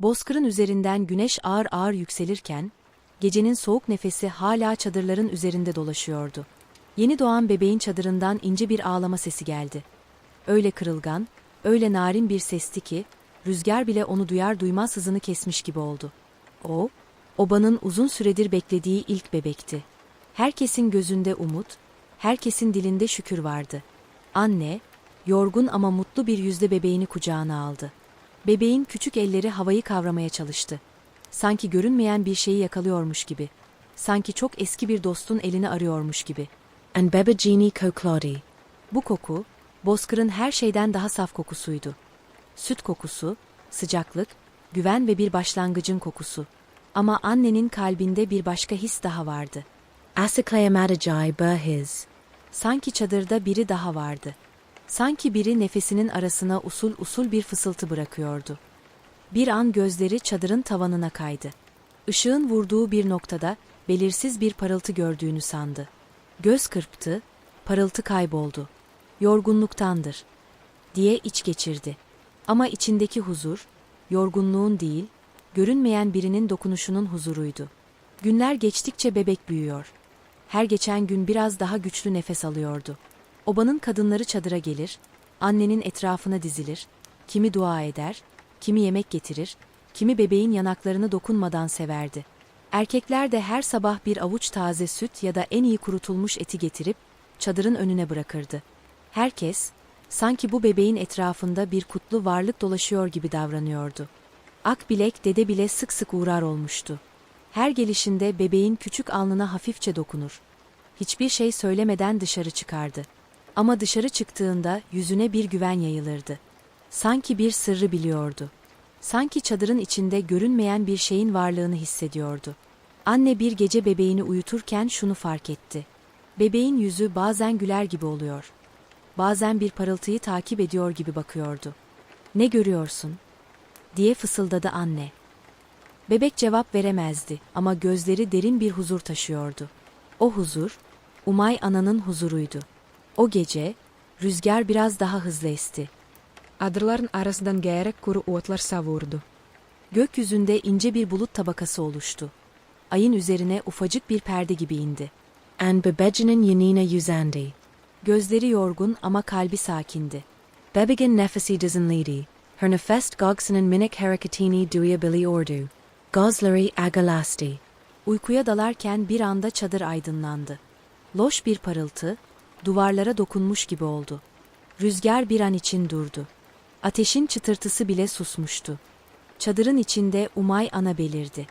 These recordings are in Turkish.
Bozkırın üzerinden güneş ağır ağır yükselirken, gecenin soğuk nefesi hala çadırların üzerinde dolaşıyordu. Yeni doğan bebeğin çadırından ince bir ağlama sesi geldi. Öyle kırılgan, öyle narin bir sesti ki, rüzgar bile onu duyar duymaz hızını kesmiş gibi oldu. O, obanın uzun süredir beklediği ilk bebekti. Herkesin gözünde umut, herkesin dilinde şükür vardı. Anne, yorgun ama mutlu bir yüzle bebeğini kucağına aldı. Bebeğin küçük elleri havayı kavramaya çalıştı. Sanki görünmeyen bir şeyi yakalıyormuş gibi. Sanki çok eski bir dostun elini arıyormuş gibi. and Bebegini Koklodi. Bu koku, bozkırın her şeyden daha saf kokusuydu. Süt kokusu, sıcaklık, güven ve bir başlangıcın kokusu. Ama annenin kalbinde bir başka his daha vardı. Asikleamadijai Burhiz. Sanki çadırda biri daha vardı. Sanki biri nefesinin arasına usul usul bir fısıltı bırakıyordu. Bir an gözleri çadırın tavanına kaydı. Işığın vurduğu bir noktada belirsiz bir parıltı gördüğünü sandı. Göz kırptı, parıltı kayboldu. Yorgunluktandır, diye iç geçirdi. Ama içindeki huzur, yorgunluğun değil, görünmeyen birinin dokunuşunun huzuruydu. Günler geçtikçe bebek büyüyor. Her geçen gün biraz daha güçlü nefes alıyordu. Obanın kadınları çadıra gelir, annenin etrafına dizilir, kimi dua eder, kimi yemek getirir, kimi bebeğin yanaklarını dokunmadan severdi. Erkekler de her sabah bir avuç taze süt ya da en iyi kurutulmuş eti getirip çadırın önüne bırakırdı. Herkes, sanki bu bebeğin etrafında bir kutlu varlık dolaşıyor gibi davranıyordu. Akbilek dede bile sık sık uğrar olmuştu. Her gelişinde bebeğin küçük alnına hafifçe dokunur. Hiçbir şey söylemeden dışarı çıkardı. Ama dışarı çıktığında yüzüne bir güven yayılırdı. Sanki bir sırrı biliyordu. Sanki çadırın içinde görünmeyen bir şeyin varlığını hissediyordu. Anne bir gece bebeğini uyuturken şunu fark etti. Bebeğin yüzü bazen güler gibi oluyor. Bazen bir parıltıyı takip ediyor gibi bakıyordu. Ne görüyorsun? diye fısıldadı anne. Bebek cevap veremezdi ama gözleri derin bir huzur taşıyordu. O huzur, Umay ananın huzuruydu. O gece, rüzgar biraz daha hızlı esti. Adırların arasından geğerek kuru otlar savurdu. Gökyüzünde ince bir bulut tabakası oluştu. Ayın üzerine ufacık bir perde gibi indi. And Bebeginin Yanina Uzandi. Gözleri yorgun ama kalbi sakindi. Bebegin Nefesi Dizenlidi. Her nefest Gogsanen Minik Harakatini Duyabili Ordu. Gosleri Agalasti. Uykuya dalarken bir anda çadır aydınlandı. Loş bir parıltı, duvarlara dokunmuş gibi oldu. Rüzgar bir an için durdu. Ateşin çıtırtısı bile susmuştu. Çadırın içinde Umay ana belirdi.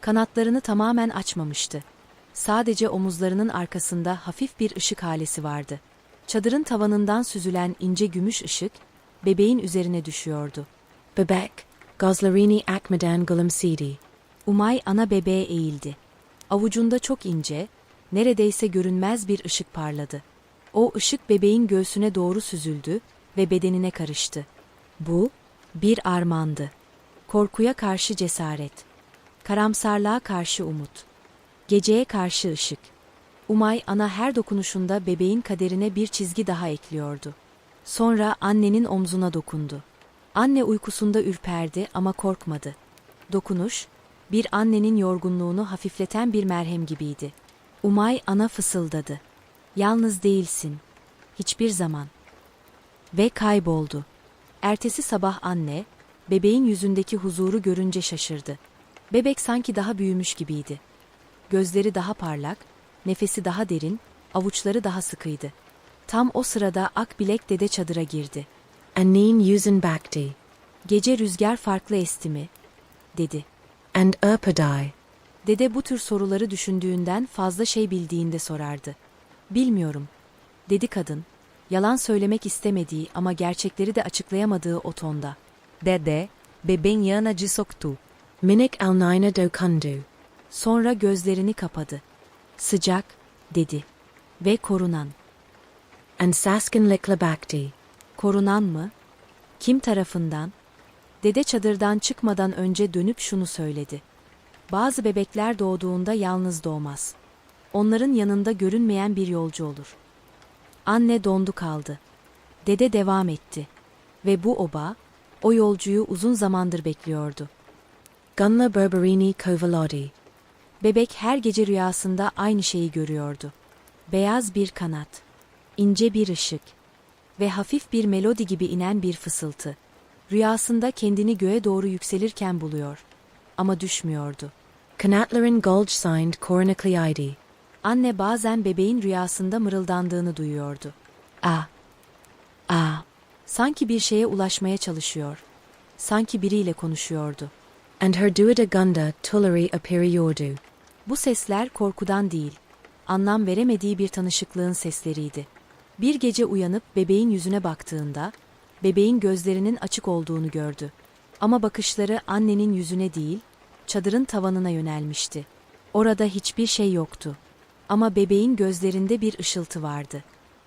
Kanatlarını tamamen açmamıştı. Sadece omuzlarının arkasında hafif bir ışık halesi vardı. Çadırın tavanından süzülen ince gümüş ışık, bebeğin üzerine düşüyordu. Bebek. Goslerini Akmadan Gulamsidi. Umay ana bebeğe eğildi. Avucunda çok ince, neredeyse görünmez bir ışık parladı. O ışık bebeğin göğsüne doğru süzüldü ve bedenine karıştı. Bu bir armandı. Korkuya karşı cesaret. Karamsarlığa karşı umut. Geceye karşı ışık. Umay ana her dokunuşunda bebeğin kaderine bir çizgi daha ekliyordu. Sonra annenin omzuna dokundu. Anne uykusunda ürperdi ama korkmadı. Dokunuş, bir annenin yorgunluğunu hafifleten bir merhem gibiydi. Umay ana fısıldadı. Yalnız değilsin. Hiçbir zaman. Ve kayboldu. Ertesi sabah anne, bebeğin yüzündeki huzuru görünce şaşırdı. Bebek sanki daha büyümüş gibiydi. Gözleri daha parlak, nefesi daha derin, avuçları daha sıkıydı. Tam o sırada Akbilek dede çadıra girdi. Anin Uzan Bakti. Gece rüzgar farklı esti mi? dedi. And Urpadai. Dede bu tür soruları düşündüğünden fazla şey bildiğinde sorardı. Bilmiyorum, dedi kadın. Yalan söylemek istemediği ama gerçekleri de açıklayamadığı o tonda. Dede, bebeğin yanacı soktu. Minik Alnina Dokundu. Sonra gözlerini kapadı. Sıcak, dedi. Ve korunan. And Saskin Likla Bakti. Korunan mı? Kim tarafından? Dede çadırdan çıkmadan önce dönüp şunu söyledi. Bazı bebekler doğduğunda yalnız doğmaz. Onların yanında görünmeyen bir yolcu olur. Anne dondu kaldı. Dede devam etti. Ve bu oba, o yolcuyu uzun zamandır bekliyordu. Gunla Berberini Kovalodi. Bebek her gece rüyasında aynı şeyi görüyordu. Beyaz bir kanat, ince bir ışık ve hafif bir melodi gibi inen bir fısıltı. Rüyasında kendini göğe doğru yükselirken buluyor ama düşmüyordu. Kanatlarin Gulge signed Coronacleide. Anne bazen bebeğin rüyasında mırıldandığını duyuyordu. A. A. Sanki bir şeye ulaşmaya çalışıyor. Sanki biriyle konuşuyordu. And her duida gunda tulleri aperiordu. Bu sesler korkudan değil, anlam veremediği bir tanışıklığın sesleriydi. Bir gece uyanıp bebeğin yüzüne baktığında, bebeğin gözlerinin açık olduğunu gördü. Ama bakışları annenin yüzüne değil, çadırın tavanına yönelmişti. Orada hiçbir şey yoktu. Ama bebeğin gözlerinde bir ışıltı vardı.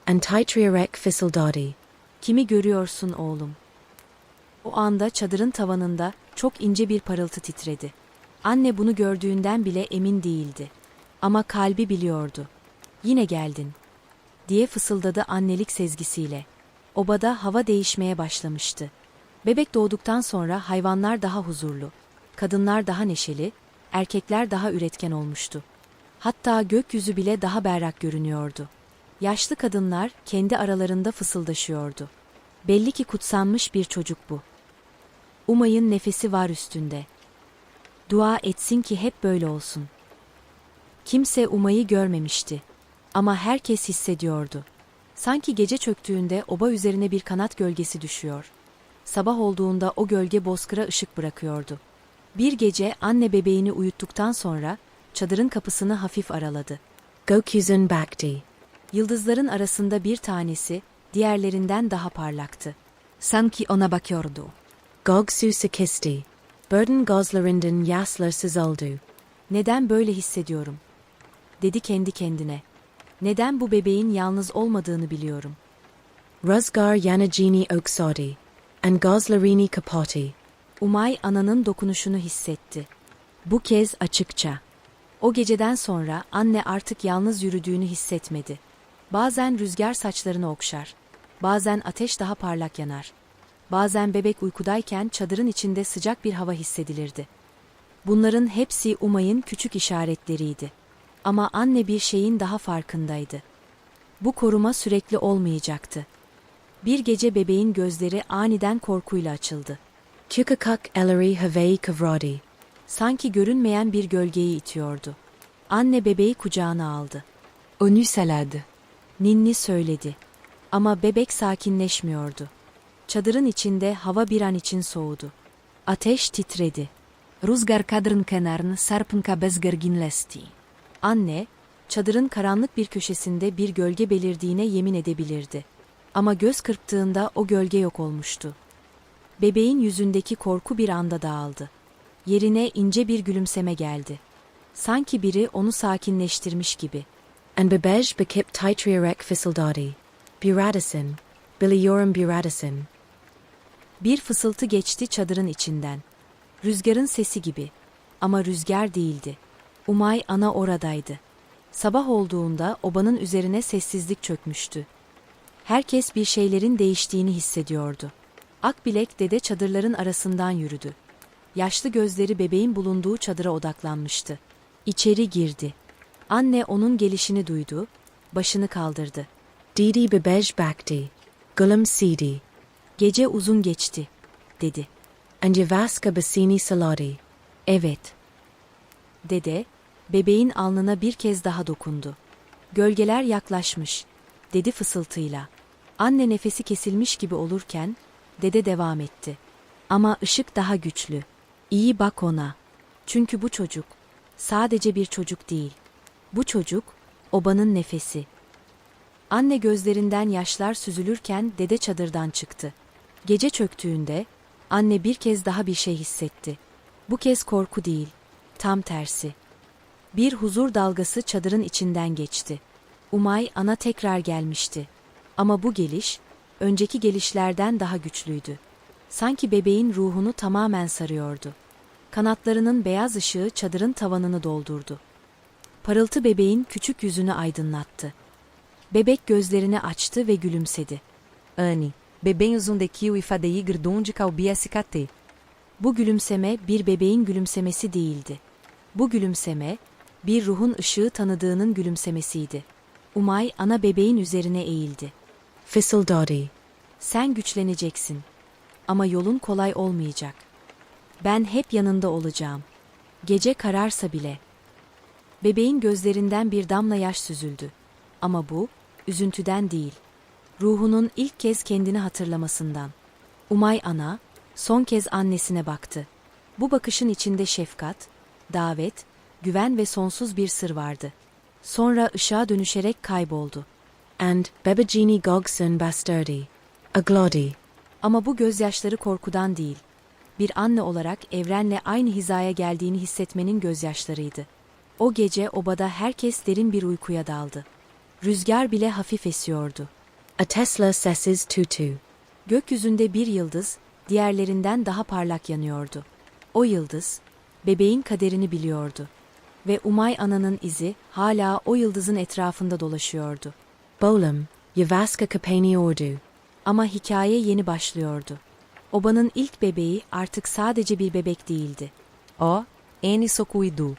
And titriarek fissildadi. Kimi görüyorsun oğlum? O anda çadırın tavanında çok ince bir parıltı titredi. Anne bunu gördüğünden bile emin değildi. Ama kalbi biliyordu. Yine geldin. Diye fısıldadı annelik sezgisiyle. Obada hava değişmeye başlamıştı. Bebek doğduktan sonra hayvanlar daha huzurlu, kadınlar daha neşeli, erkekler daha üretken olmuştu. Hatta gökyüzü bile daha berrak görünüyordu. Yaşlı kadınlar kendi aralarında fısıldaşıyordu. Belli ki kutsanmış bir çocuk bu. Umay'ın nefesi var üstünde. Dua etsin ki hep böyle olsun. Kimse Umay'ı görmemişti. Ama herkes hissediyordu. Sanki gece çöktüğünde oba üzerine bir kanat gölgesi düşüyor. Sabah olduğunda o gölge bozkıra ışık bırakıyordu. Bir gece anne bebeğini uyuttuktan sonra çadırın kapısını hafif araladı. Gokuzun bakdi. Yıldızların arasında bir tanesi diğerlerinden daha parlaktı. Sanki ona bakıyordu. Gogsu sikisti. Burden gozlerinden yaslar sizoldu. Neden böyle hissediyorum? Dedi kendi kendine. Neden bu bebeğin yalnız olmadığını biliyorum. Ruzgar yanagini oksodi. And gozlerini kapoti. Umay ananın dokunuşunu hissetti. Bu kez açıkça. O geceden sonra anne artık yalnız yürüdüğünü hissetmedi. Bazen rüzgar saçlarını okşar. Bazen ateş daha parlak yanar. Bazen bebek uykudayken çadırın içinde sıcak bir hava hissedilirdi. Bunların hepsi Umay'ın küçük işaretleriydi. Ama anne bir şeyin daha farkındaydı. Bu koruma sürekli olmayacaktı. Bir gece bebeğin gözleri aniden korkuyla açıldı. Kukakuk ellery havei kavradi. Sanki görünmeyen bir gölgeyi itiyordu. Anne bebeği kucağına aldı. Onu salade. Ninni söyledi. Ama bebek sakinleşmiyordu. Çadırın içinde hava bir an için soğudu. Ateş titredi. Ruzgar kadrın kenarını sarpınka bezgerginlesti. Anne, çadırın karanlık bir köşesinde bir gölge belirdiğine yemin edebilirdi. Ama göz kırptığında o gölge yok olmuştu. Bebeğin yüzündeki korku bir anda dağıldı. Yerine ince bir gülümseme geldi. Sanki biri onu sakinleştirmiş gibi. And bebej bekip titriarek fissildadi. Buradisin. Biliorum buradisin. Bir fısıltı geçti çadırın içinden. Rüzgarın sesi gibi. Ama rüzgar değildi. Umay ana oradaydı. Sabah olduğunda obanın üzerine sessizlik çökmüştü. Herkes bir şeylerin değiştiğini hissediyordu. Akbilek dede çadırların arasından yürüdü. Yaşlı gözleri bebeğin bulunduğu çadıra odaklanmıştı. İçeri girdi. Anne onun gelişini duydu, başını kaldırdı. Didi bebej bakdi. Gulum sidi. Gece uzun geçti, dedi. And yavaska basini saladi. Evet. Dede, bebeğin alnına bir kez daha dokundu. Gölgeler yaklaşmış, dedi fısıltıyla. Anne nefesi kesilmiş gibi olurken, dede devam etti. Ama ışık daha güçlü. İyi bak ona. Çünkü bu çocuk, sadece bir çocuk değil. Bu çocuk, obanın nefesi. Anne gözlerinden yaşlar süzülürken dede çadırdan çıktı. Gece çöktüğünde, anne bir kez daha bir şey hissetti. Bu kez korku değil, tam tersi. Bir huzur dalgası çadırın içinden geçti. Umay ana tekrar gelmişti. Ama bu geliş, önceki gelişlerden daha güçlüydü. Sanki bebeğin ruhunu tamamen sarıyordu. Kanatlarının beyaz ışığı çadırın tavanını doldurdu. Parıltı bebeğin küçük yüzünü aydınlattı. Bebek gözlerini açtı ve gülümsedi. Anne, bebem uzundekil e fadei girdon de calbi SKT. Bu gülümseme bir bebeğin gülümsemesi değildi. Bu gülümseme, bir ruhun ışığı tanıdığının gülümsemesiydi. Umay ana bebeğin üzerine eğildi. Fısıldadı. Sen güçleneceksin. Ama yolun kolay olmayacak. Ben hep yanında olacağım. Gece kararsa bile. Bebeğin gözlerinden bir damla yaş süzüldü. Ama bu, üzüntüden değil. Ruhunun ilk kez kendini hatırlamasından. Umay ana, son kez annesine baktı. Bu bakışın içinde şefkat, davet, güven ve sonsuz bir sır vardı. Sonra ışığa dönüşerek kayboldu. And Bebegini Gogsun Bastardi. Aglodi. Ama bu gözyaşları korkudan değil. Bir anne olarak evrenle aynı hizaya geldiğini hissetmenin gözyaşlarıydı. O gece obada herkes derin bir uykuya daldı. Rüzgar bile hafif esiyordu. A Tesla Sesses Tutu. Gökyüzünde bir yıldız, diğerlerinden daha parlak yanıyordu. O yıldız, bebeğin kaderini biliyordu. Ve Umay ananın izi hala o yıldızın etrafında dolaşıyordu. Bolam. Yavaska Kapani Ordu. Ama hikaye yeni başlıyordu. Obanın ilk bebeği artık sadece bir bebek değildi. O, Eni Sokuidu.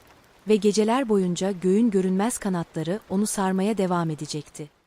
Ve geceler boyunca göğün görünmez kanatları onu sarmaya devam edecekti.